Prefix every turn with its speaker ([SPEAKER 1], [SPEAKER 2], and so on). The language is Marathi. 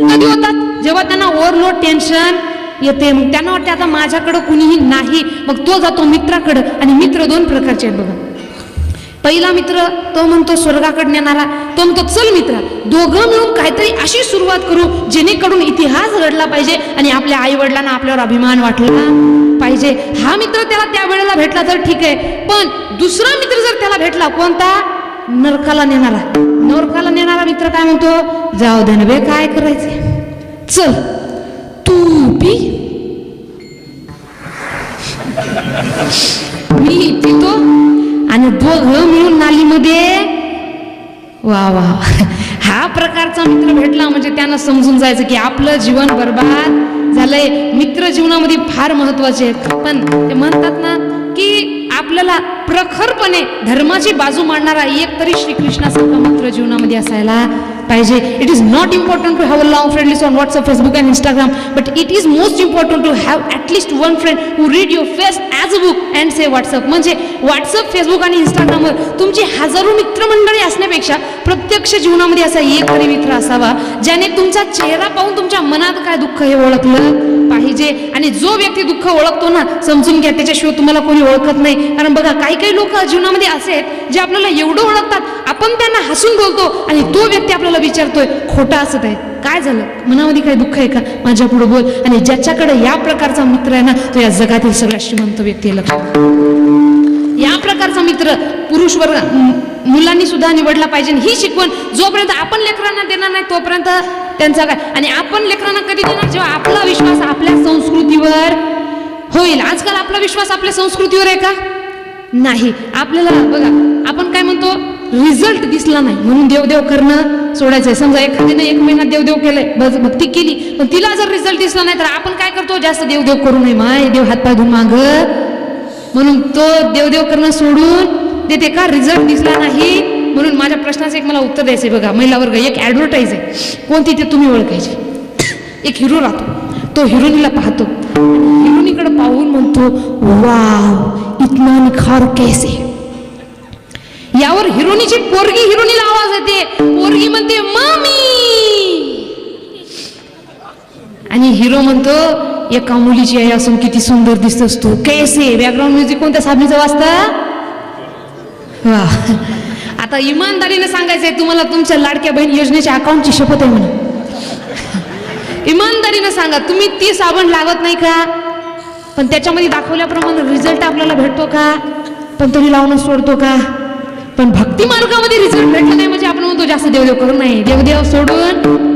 [SPEAKER 1] कधी होतात. जेव्हा त्यांना ओव्हरलोड टेन्शन येते मग त्यांना वाटते आता माझ्याकडं कुणीही नाही. मग तो जातो मित्राकडं. आणि मित्र दोन प्रकारचे आहेत बघा. पहिला मित्र तो म्हणतो स्वर्गाकडे नेणारा तो म्हणतो चल मित्र दोघं मिळून काहीतरी अशी सुरुवात करू जेणेकरून इतिहास घडला पाहिजे आणि आपल्या आई वडिलांना आपल्यावर अभिमान वाटला पाहिजे. हा मित्र त्याला त्या वेळेला भेटला तर ठीक आहे. पण दुसरा मित्र जर त्याला भेटला कोणता? नरकाला नेणारा. नरकाला नेणारा मित्र काय म्हणतो? जाऊ दे बे काय करायचे चल. तू पी मी पितो आणि दोघ मिळून नालीमध्ये. वा वा. हा प्रकारचा मित्र भेटला म्हणजे त्यांना समजून जायचं की आपलं जीवन बर्बाद झालंय. मित्र जीवनामध्ये फार महत्त्वाचे आहेत. पण ते म्हणतात ना आपल्याला प्रखरपणे धर्माची बाजू मांडणारा एक तरी श्रीकृष्णासारखा मित्र जीवनामध्ये असायला पाहिजे. It is not important to have a long friend list on WhatsApp Facebook and Instagram but it is most important to have at least one friend who read your face as a book and say WhatsApp म्हणजे व्हॉट्सअप फेसबुक आणि इंस्टाग्रामवर तुमची हजारो मित्रमंडळी असण्यापेक्षा प्रत्यक्ष जीवनामध्ये असा एक तरी मित्र असावा ज्याने तुमचा चेहरा पाहून तुमच्या मनात काय दुःख हे ओळखलं पाहिजे. आणि जो व्यक्ती दुःख ओळखतो ना समजून घ्या त्याच्याशिवाय तुम्हाला कोणी ओळखत नाही. कारण बघा काही काही लोक जीवनामध्ये असे आहेत जे आपल्याला एवढं ओळखतात आपण त्यांना हसून बोलतो आणि तो व्यक्ती आपल्याला विचारतोय खोटा असत आहे. काय झालं? मनामध्ये काही दुःख आहे का? माझ्या पुढे बोल. आणि ज्याच्याकडे या प्रकारचा मित्र आहे ना तो या जगातील सगळ्यात श्रीमंत व्यक्ती लक्षात या प्रकारचा मित्र पुरुष वर्ग मुलांनी सुद्धा निवडला पाहिजे ही शिकवण जोपर्यंत आपण लेकरांना देणार नाही तोपर्यंत त्यांचा काय? आणि आपण लेकरांना कधी देणार? जेव्हा आपला विश्वास आपल्या संस्कृतीवर होईल. आजकाल आपला विश्वास आपल्या संस्कृतीवर आहे का? नाही. आपल्याला बघा आपण काय म्हणतो? रिझल्ट दिसला नाही. म्हणून देवदेव करणं सोडायचंय. समजा एखाद्याने एक महिना देवदेव केलंय बस भक्ती केली पण तिला जर रिझल्ट दिसला नाही तर आपण काय करतो? जास्त देवदेव करू नये. माय देव हातपाय धुवून माग. म्हणून तो देवदेव करणं सोडून देते का? रिझल्ट दिसला नाही. म्हणून माझ्या प्रश्नाचं एक मला उत्तर द्यायचंय बघा. महिला वर्ग एक ॲडव्हर्टाईज आहे. कोणती ते तुम्ही ओळखायचे. एक हिरो राहतो. तो हिरोनीला पाहतो. हिरोनीकडे पाहून म्हणतो वाव इतना निखार कैसे यावर हिरोनीची पोरगी हिरोनीला आवाज येते. पोरगी म्हणते मामी! आणि हिरो म्हणतो एका मुलीची आई असून किती सुंदर दिसतोस तू. कैसे? बॅकग्राऊंड म्युझिक कोणत्या साबणीचं वाजता? वा. आता इमानदारीने सांगायचंय तुम्हाला तुमच्या लाडक्या बहीण योजनेच्या अकाउंटची शपथ आहे म्हणून. इमानदारीने सांगा तुम्ही ती साबण लागत नाही का? पण त्याच्यामध्ये दाखवल्याप्रमाणे रिझल्ट आपल्याला भेटतो का? पण तरी लावणं सोडतो का? पण भक्ती मार्गामध्ये रिझल्ट भेटला नाही म्हणजे आपण म्हणतो जास्त देवदेव करू नाही देवदेव सोडून